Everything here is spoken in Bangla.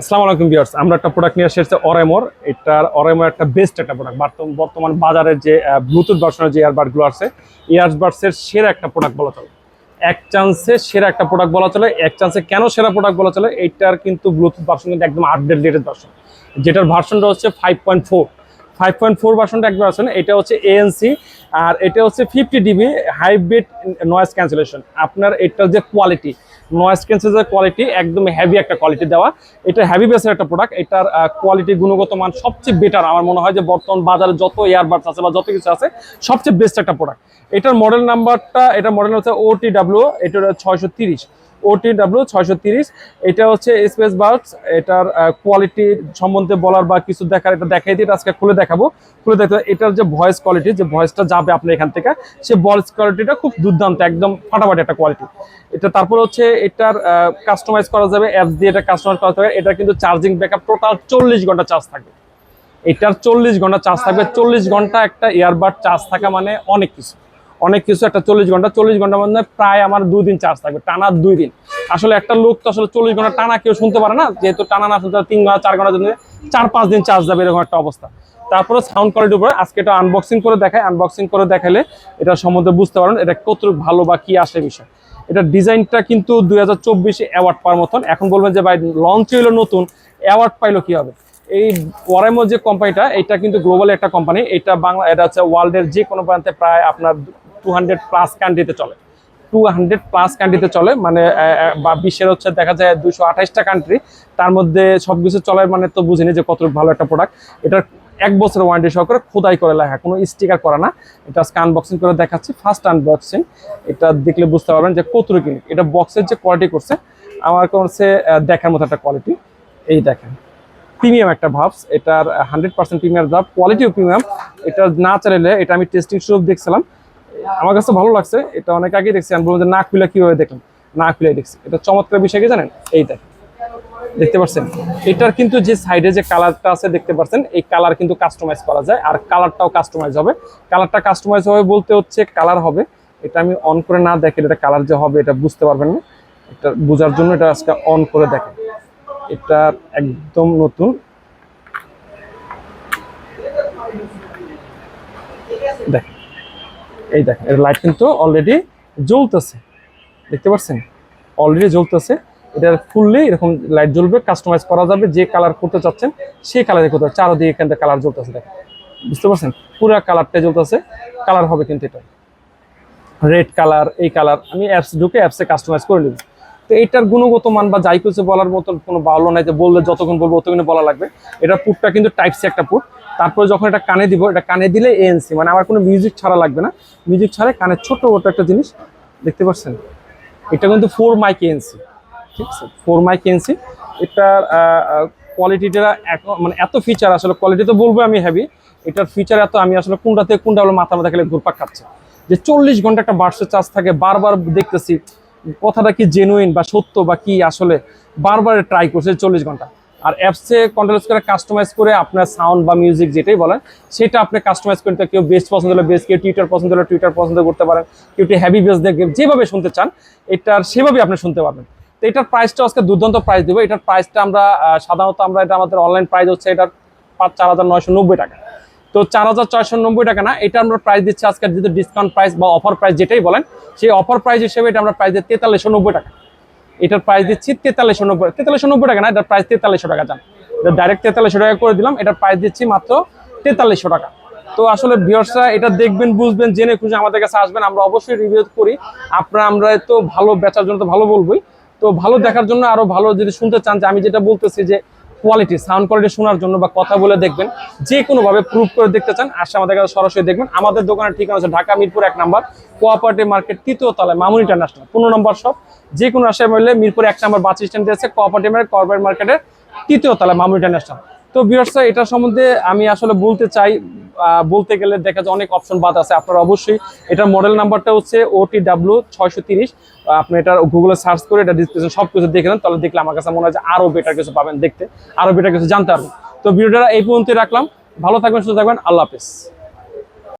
আসসালামু আলাইকুম ভিউয়ার্স, আমরা একটা প্রোডাক্ট নিয়ে এসেছি অরেমোর এটার অরেমোর একটা বেস্ট একটা প্রোডাক্ট বর্তমান বাজারের যে ব্লুটুথ ভার্সনের যে ইয়ারবাডগুলো আছে ইয়ারবাডসের সেরা একটা প্রোডাক্ট বলা চলে। এক চান্সে সেরা একটা প্রোডাক্ট বলা চলে, এক চান্সে কেন সেরা প্রোডাক্ট বলা চলে, এইটার কিন্তু ব্লুটুথ ভার্সন কিন্তু একদম আপডেট আপডেটেড ভার্সন যেটার ভার্সনটা হচ্ছে five point four five point four ভার্সনটা একবার আছে এটা হচ্ছে এএনসি আর এটা হচ্ছে fifty dB hybrid noise cancellation আপনার এটার যে কোয়ালিটি নয়েজ ক্যান্সেলের কোয়ালিটি একদম হেভি একটা কোয়ালিটি দেওয়া। এটা হেভি বেসের একটা প্রোডাক্ট এটার কোয়ালিটি গুণগত মান সবচেয়ে বেটার আমার মনে হয় যে বর্তমান বাজারে যত এয়ারবাডস আছে বা যত কিছু আছে, সবচেয়ে বেস্ট একটা প্রোডাক্ট এটার মডেল নাম্বারটা এটা মডেল হচ্ছে ওটি ডাব্লিউ এটার ছয়শো তিরিশ। ওটি ডাব্লিউ ছয়শো তিরিশ, এটা হচ্ছে স্পেস বার্ডস এটার কোয়ালিটি সম্বন্ধে বলার বা কিছু দেখার এটা দেখাই দিয়ে আজকে খুলে দেখাবো। খুলে দেখতে এটার যে ভয়েস কোয়ালিটি যে ভয়েসটা যাবে আপনার এখান থেকে, সে ভয়েস কোয়ালিটিটা খুব দুর্দান্ত, একদম ফাটাফাটি একটা কোয়ালিটি এটা তারপর হচ্ছে এটার কাস্টমাইজ করা যাবে অ্যাপস দিয়ে এটা কাস্টমাইজ করা যাবে, এটা কিন্তু চার্জিং ব্যাকআপ টোটাল চল্লিশ ঘণ্টা চার্জ থাকবে। এটার চল্লিশ ঘণ্টা চার্জ থাকবে, চল্লিশ ঘণ্টা একটা ইয়ারবাড চার্জ থাকা মানে অনেক কিছু। অনেক কিছু একটা চল্লিশ ঘণ্টা, চল্লিশ ঘণ্টার মধ্যে প্রায় আমার দুই দিন চার্জ থাকবে, টানা দুই দিন আসলে একটা লোক তো আসলে চল্লিশ ঘণ্টা টানা কেউ শুনতে পারে না, যেহেতু টানা না শুনতে তিন ঘণ্টা, চার ঘণ্টা চার পাঁচ দিন চার্জ যাবে এরকম একটা অবস্থা। তারপরে সাউন্ড কোয়ালিটির উপরে, আজকে এটা আনবক্সিং করে দেখায় আনবক্সিং করে দেখালে এটা সম্বন্ধে বুঝতে পারেন এটা কতটুকু ভালো বা কি আসে বিষয়। এটা ডিজাইনটা কিন্তু দুই হাজার চব্বিশে অ্যাওয়ার্ড পাওয়ার মতন। এখন বলবেন যে, ভাই লঞ্চ হইল নতুন অ্যাওয়ার্ড পাইলো কি হবে? এই ওয়ারাইমো যে কোম্পানিটা এটা কিন্তু গ্লোবাল একটা কোম্পানি এটা বাংলা, এটা হচ্ছে ওয়ার্ল্ডের যে কোনো প্রান্তে প্রায় আপনার টু হান্ড্রেড প্লাস কান্ট্রিতে চলে। টু হান্ড্রেড প্লাস কান্ট্রিতে চলে মানে বা বিশ্বের হচ্ছে দেখা যায় দুশো আঠাইশটা কান্ট্রি তার মধ্যে সব কিছু চলে মানে তো বুঝিনি যে কত ভালো একটা প্রোডাক্ট এটার এক বছরের ওয়ারেন্টি সহকারে খোদাই করে লেখা, কোনো স্টিকার করা না। এটা আজকে আনবক্সিং করে দেখাচ্ছি ফার্স্ট আনবক্সিং এটা দেখলে বুঝতে পারবেন যে কতটুকু ইউনিক এটা বক্সের যে কোয়ালিটি করছে, আমার করছে দেখার মতো একটা কোয়ালিটি এই দেখেন প্রিমিয়াম একটা ভাবস, এটার হান্ড্রেড পার্সেন্ট প্রিমিয়াম ভাব কোয়ালিটিও প্রিমিয়াম এটা না চালাইলে এটা আমি টেস্টিং শুরু দেখছিলাম আমার কাছে ভালো লাগছে, এটা অনেক আগে দেখছি, আমি বললাম যে না খুলে কীভাবে দেখলাম? না খুলে দেখছি। এটা চমৎকার বিষয় কি জানেন? এই দেখেন দেখতে পাচ্ছেন? এটার কিন্তু যে সাইডে যে কালারটা আছে, দেখতে পাচ্ছেন, এই কালার কিন্তু কাস্টমাইজ করা যায়, আর কালারটাও কাস্টমাইজ হবে। কালারটা কাস্টমাইজ হবে বলতে হচ্ছে কালার হবে। এটা আমি অন করে না দেখেন এটা কালার যে হবে, এটা বুঝতে পারবেন না। এটা বোঝার জন্য এটা আজকে অন করে দেখেন। এটা একদম নতুন। দেখেন এই দেখেন, এর লাইট কিন্তু অলরেডি জ্বলতেছে। দেখতে পাচ্ছেন? অলরেডি জ্বলতেছে। এটা ফুললি এরকম লাইট জ্বলবে কাস্টমাইজ করা যাবে, যে কালার করতে চাচ্ছেন সেই কালারে করতে হবে চারোদিকে থেকে কালার জ্বলতেছে, দেখেন। বুঝতে পারছেন? পুরো কালারটা জ্বলতেছে। কালার হবে কিন্তু এটা রেড কালার এই কালার আমি অ্যাপস ঢুকে অ্যাপসে কাস্টমাইজ করে নেব। তো এটার গুণগত মান বা যাই কিছু বলার মতন কোনো ভালো নাই যে বললে যতক্ষণ বলব ততক্ষণ বলা লাগবে। এটা পুটটা কিন্তু টাইপ সি একটা পুট। তারপরে যখন এটা কানে দিব, এটা কানে দিলে এএনসি মানে আমার কোনো মিউজিক ছাড়া লাগবে না। মিউজিক ছাড়া কানে ছোট ছোট একটা জিনিস, দেখতে পাচ্ছেন? এটা কিন্তু ফোর মাইক এএনসি ঠিক আছে? ফোর মাইক এএনসি এটার কোয়ালিটিটা মানে এত ফিচার আসলে কোয়ালিটি তো বলব আমি হেভি এটার ফিচার এত, আমি আসলে কোনটা থেকে কোনটা হলো মাথা মাথা খেলে ঘুরপাক খাচ্ছে। যে চল্লিশ ঘণ্টা একটা বার্সের চার্জ থাকে, বারবার দেখতেছি, কথাটা কি জেনুইন বা সত্য বা কি আসলে, বারবার ট্রাই করছে চল্লিশ ঘণ্টা। আর অ্যাপসে কন্ট্রোল করে কাস্টমাইজ করে আপনার সাউন্ড বা মিউজিক যেটাই বলেন, সেটা আপনি কাস্টমাইজ করতে কেউ বেস্ট পছন্দ হলে বেস্ট কেউ টুইটার পছন্দ হলে টুইটার পছন্দ করতে পারেন, কেউ একটু হ্যাভি বেস দেখে যেভাবে শুনতে চান, এটার সেভাবে আপনি শুনতে পারবেন। তো এটার প্রাইসটা আজকে দুর্দান্ত প্রাইস দেবো। এটার প্রাইসটা আমরা সাধারণত আমরা এটা আমাদের অনলাইন প্রাইস হচ্ছে এটার পাঁচ চার হাজার নয়শো নব্বই টাকা। তো চার হাজার ছয়শো নব্বই টাকা না, এটা আমরা প্রাইস দিচ্ছি আজকে যেহেতু ডিসকাউন্ট প্রাইস বা অফার প্রাইস যেটাই বলেন, সেই অফার প্রাইস হিসেবে এটা আমরা প্রাইস দিই তেতাল্লিশশো নব্বই টাকা। এটার প্রাইস দিচ্ছি তেতাল্লিশশো নব্বই তেতাল্লিশশো নব্বই টাকা না, এটার প্রাইস তেতাল্লিশশো টাকা যান ডাইরেক্ট তেতাল্লিশশো টাকা করে দিলাম, এটার প্রাইস দিচ্ছি মাত্র তেতাল্লিশশো টাকা। তো আসলে ভিউয়ার্সরা এটা দেখবেন, বুঝবেন, জেনে খুঁজে আমাদের কাছে আসবেন, আমরা অবশ্যই রিভিউ করি। আপনার, আমরা তো ভালো বেচার জন্য তো ভালো বলবোই। তো ভালো দেখার জন্য আরও ভালো যদি শুনতে চান যে আমি যেটা বলতেছি যে কোয়ালিটি সাউন্ড কোয়ালিটি শোনার জন্য বা কথা বলে দেখবেন, যে কোনোভাবে প্রুভ করে দেখতে চান, আসে আমাদের কাছে সরাসরি দেখবেন। আমাদের দোকানের ঠিকানা আছে ঢাকা মিরপুর এক নাম্বার কোঅপারেটিভ মার্কেট তৃতীয় তলায়, মামুন ইন্টারন্যাশনাল পনেরো নম্বর সব যে কোনো আসে বললে মিরপুর এক নাম্বার বাস স্ট্যান্ড আছে কোঅপারেটিভ মার্কেট কর্পোরেট মার্কেটের তৃতীয় তলায় মামুন ইন্টারন্যাশনাল তো বিয়ার্সা এটা সম্বন্ধে আমি আসলে বলতে চাই বলতে গেলে দেখা যায় অনেক অপশন বাদ আছে। আপনারা অবশ্যই এটার মডেল নাম্বারটা হচ্ছে ওটি ডাব্লু ছয়শো তিরিশ। আপনি এটা গুগলে সার্চ করে এটা ডিসক্রিপশন সব কিছু দেখে নেন, তাহলে দেখলে আমার কাছে মনে হয় যে আরও বেটার কিছু পাবেন দেখতে আরও বেটার কিছু জানতে পারবেন। তো ভিডিওটা এই পর্যন্তই রাখলাম। ভালো থাকবেন, সুস্থ থাকবেন। আল্লাহ হাফিজ।